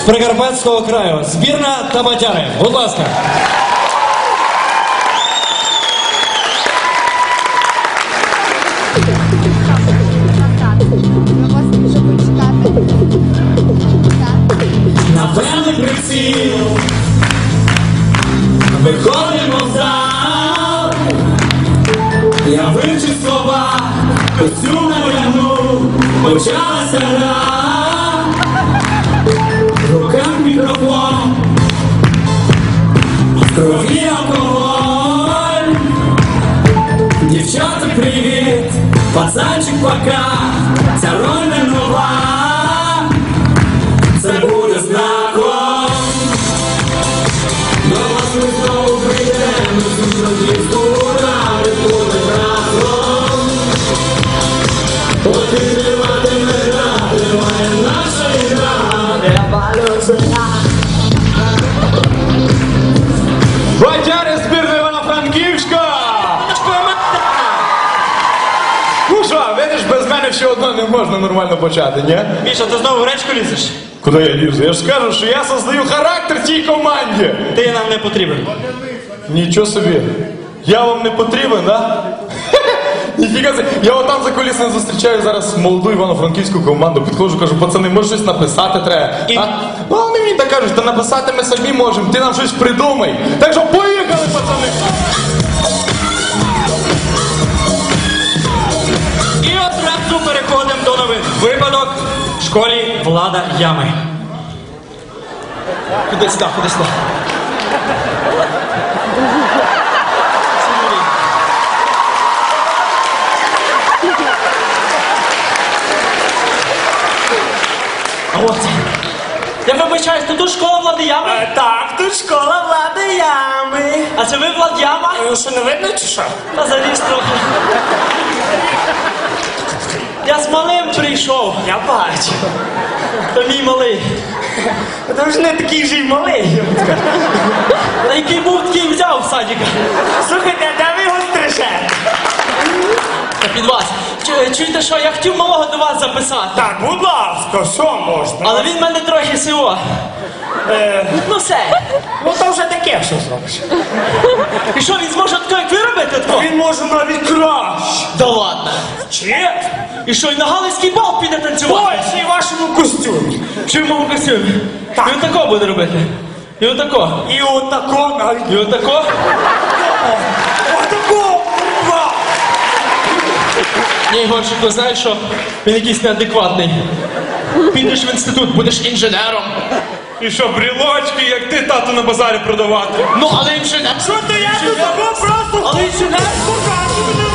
з Прикарпатського краю. Збірна Табатяри. Будь ласка. На певний приціл Виходимо в зал Я вивчив слова Костюм нав'ягнув Почалася гра все одно не можна нормально почати, ні? Міша, ти знову в речку лізеш? Куди я лізу? Я ж скажу, що я создаю характер цій команді. Ти нам не потрібен. Нічого собі. Я вам не потрібен, да? Ніфіга собі. Я отам за колісним зустрічаю зараз молоду івано-франківську команду. Підходжу, кажу, пацани, може щось написати треба. І- А? Ну, вони мені так кажуть, та написати ми самі можемо, ти нам щось придумай. Так що поїхали, школі влада ями. Куди сюди, куди сюди. Я вибачаюсь, то тут школа влади ями? Е, Так, тут школа влади ями. А це ви влад яма? Ну що не видно чи що? Та заліз трохи. Я з малим прийшов, Я бачу. то мій малий. Ти ж не такий же й малий. Та який був, такий взяв з садика. Слухайте, а де ви його стрижете? Та під вас. Чу- Чуєте що, я хотів малого до вас записати. Так, будь ласка, що можна? Але він в мене трохи сиво. Е, Ну все. ну то вже таке, що зробиш. І що, він зможе тако, як ви робите тако? Він може навіть краще. Да ладно. Чи? І що, і на галицький бал піде танцювати? Ой, ще й вашому костюмі. Чи в моєму костюмі? Так. І отако буде робити. І отако. І отако навіть. І отако. Отако! Ва! Ні, Ігорчик, ти знаєш що? Він якийсь неадекватний. Підеш в інститут, будеш інженером. І що, брілочки, як ти тату на базарі продавати? Ну, але інженер. Що то я тут такого просто Але інженер. покажу мене?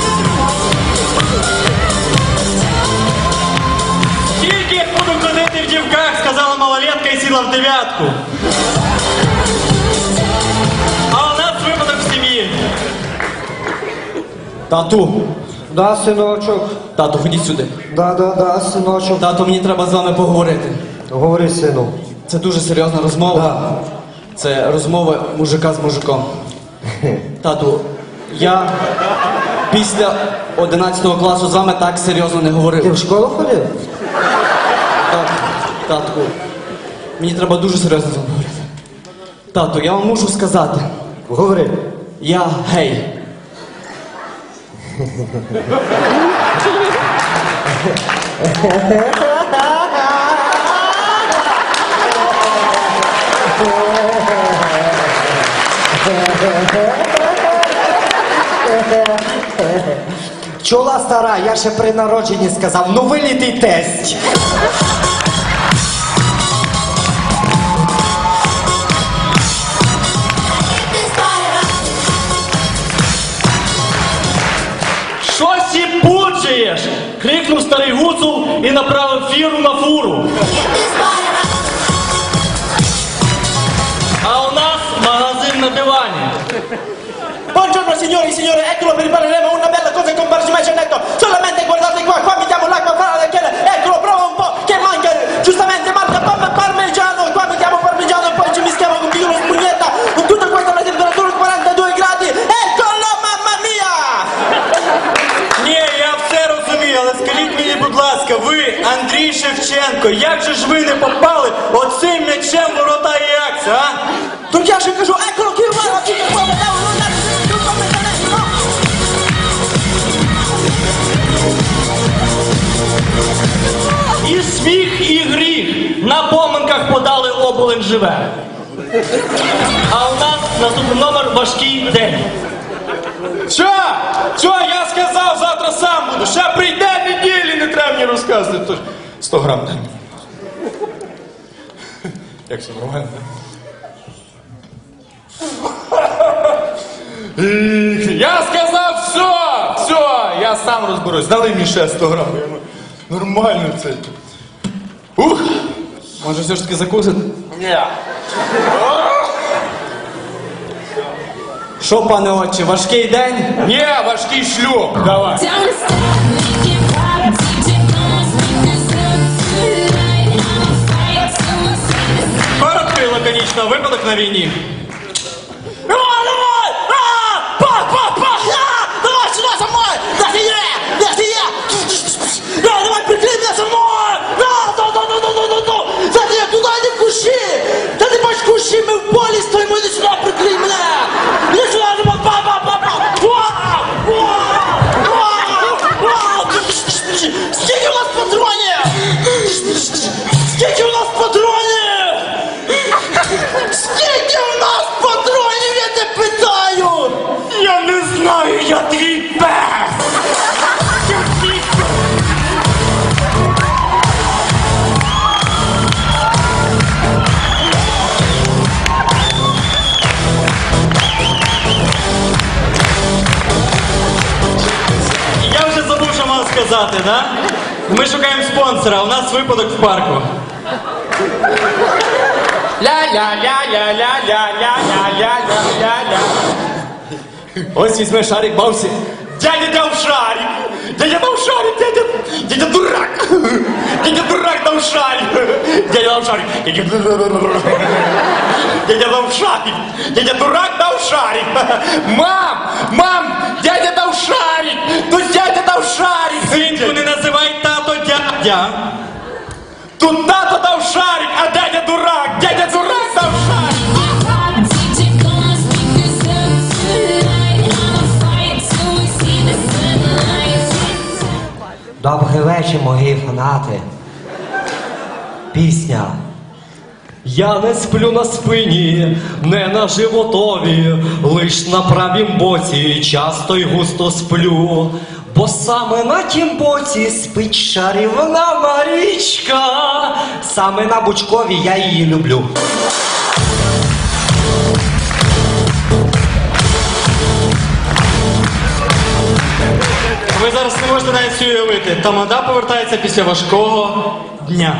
Малолетка в дев'ятку. А у нас випадок в сім'ї. Тату. Да, синочок. Тату, ходіть сюди. Да, да, да, синочок. Тату, мені треба з вами поговорити. Говори, сину. Це дуже серйозна розмова. Да. Це розмова мужика з мужиком. Тату, я після 11 класу з вами так серйозно не Ти говорив. в школу ходив? Так, татку, мені треба дуже серйозно з вами. Тату, я вам можу сказати, Говори. я гей. Чула стара, я ще при народженні сказав, ну вилітий тесть. Сіпучуєш? Крикнув старий гуцул і направив фіру на фуру. А у нас магазин на дивані. Buongiorno signori e signore, eccolo il riparleremo una bella cosa che mai c'è netto. Solamente guardate qua, qua На поминках подали оболень живе. А у нас наступний номер важкий день. Що? Що, я сказав, завтра сам буду. Ще прийде неділі, не треба мені розказувати. Тож 100 грам дай. Як все нормально? Я сказав, все, все, я сам розберусь. Дали мені ще 100 грам. Нормально це. Ух! Он же все-таки закусан. Ні. Що, пане отче, важкий день? Ні, важкий шлюб. Давай. Короткий лаконічно Выпадок на війні. Сказати, да? Ми шукаємо спонсора, у нас випадок в парку. Ля-ля-ля-ля-ля-ля-ля-ля-ля-ля. Ось візьме шарик бавсі. Дядя дав шарик! Дядя Наушарик, дядя, дядя дурак. Дядя дурак Наушарик. Дядя Наушарик. Дядя дурак. Дядя Наушарик. Дядя дурак дал шарик. Мам, мам, дядя дал шарик, тут дядя дал шарик. Синку не називай тато дядя. Тут тато шарик, а дядя Добрий мої фанати. Пісня. Я не сплю на спині, не на животові, лиш на правім боці часто й густо сплю. Бо саме на тім боці спить шарівна Марічка. Саме на Бучкові я її люблю. Ви зараз не можете навіть собі уявити. Тамада повертається після важкого дня.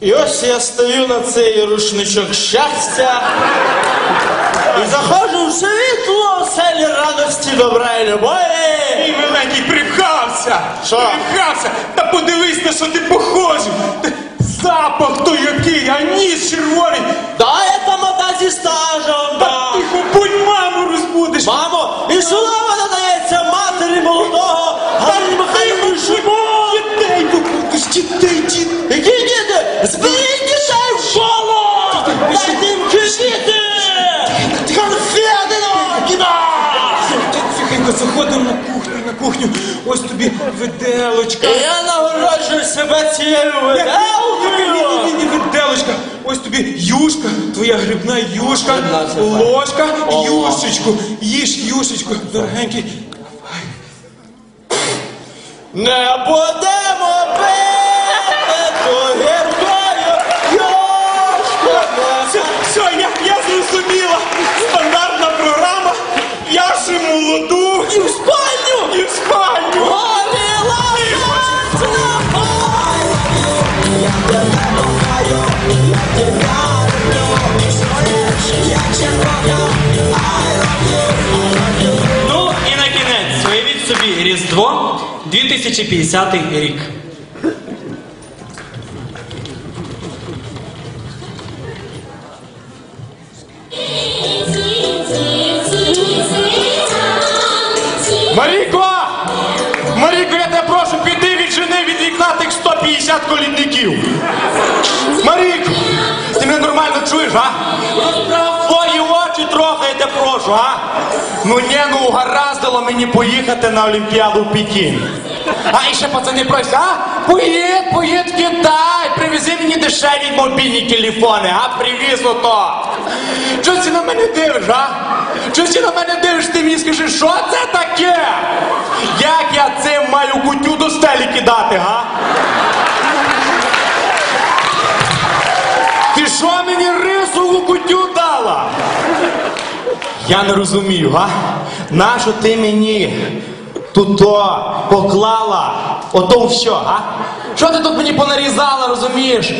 І ось я стою на цей рушничок щастя і заходжу в світло селі радості, добра і любові. Мій миленький припхався! Що? Припхався! Та подивись, на що ти похожий! Ти- Запах то який, а ніс червоний! Да, я тамада зі стажем, Та да. тихо, будь маму розбудиш! Мамо, і слава надається матері молодого Галині Михайлівні Шибо. Дітей побудеш, дітей, дітей! Які діти? Зберіть дітей в школу! Дайте їм кредити! Конфети давай, кидай! Тихенько заходимо на кухню, на кухню. Ось тобі виделочка. Я нагороджую себе цією Ні, виделкою! ні, ні, виделочка. Ось тобі юшка, твоя грибна юшка, ложка, юшечку. Їж юшечку, дорогенький. Не будемо Різдво 2050 рік. Маріко! Маріко, я тебе прошу, піди віджени від вікна тих 150 колідників. Маріко, ти мене нормально чуєш, а? Розправ очі, трохаєте, прошу, а? Ну ні, ну угораздило мені поїхати на Олімпіаду в Пекін. А ще пацани просять, а? Поїдь, поїдь в Китай, привези мені дешеві мобільні телефони, а привіз ото. Чого ти на мене дивиш, а? Чого ти на мене дивиш, ти мені скажи, що це таке? Як я цим маю кутю до стелі кидати, га? Ти що мені рисову кутю дала? Я не розумію, га? Нащо ти мені туто поклала ото все, га? Що ти тут мені понарізала, розумієш?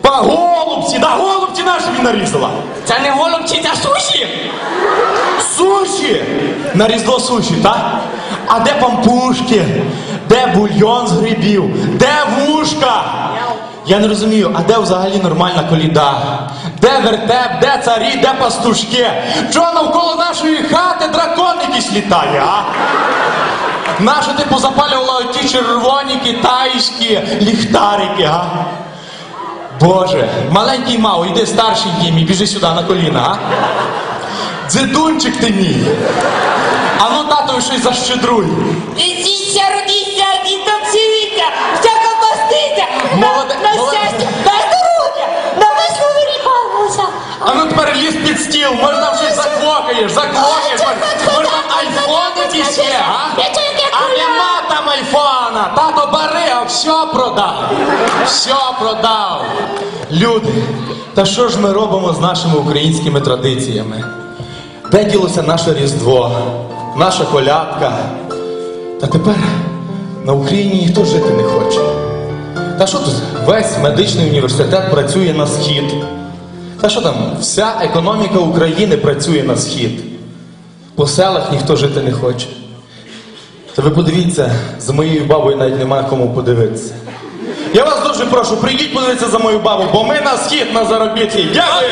Па голубці, да голубці наші мені нарізала. Це не голубці, це суші. Суші! На різдво суші, так? А де пампушки? Де бульйон з грибів? Де вушка? Я не розумію, а де взагалі нормальна коліда? Де вертеп, де царі, де пастушки? Чого навколо нашої хати дракон якийсь літає, а? Нащо ти позапалювала ті червоні китайські ліхтарики, а? Боже, маленький мав, іди старшенький мій, біжи сюди на коліна, а? Дзидунчик ти мій. А ну татові щось защедруй. Летіться, Молоде- на, на молоде- щастя, на здоров'я, на весну вирікалося. А ну тепер ліз під стіл, може там щось заквокаєш, заквокаєш, може, може там айфон якийсь є, а? А нема там айфона, тато бери, а все продав. Все продав. Люди, та що ж ми робимо з нашими українськими традиціями? Де ділося наше Різдво, наша колядка? Та тепер на Україні ніхто жити не хоче. Та що тут? Весь медичний університет працює на схід. Та що там? Вся економіка України працює на схід. По селах ніхто жити не хоче. Та ви подивіться, за моєю бабою навіть немає кому подивитися. Я вас дуже прошу, прийдіть подивитися за мою бабу, бо ми на схід на заробітки. Дякую!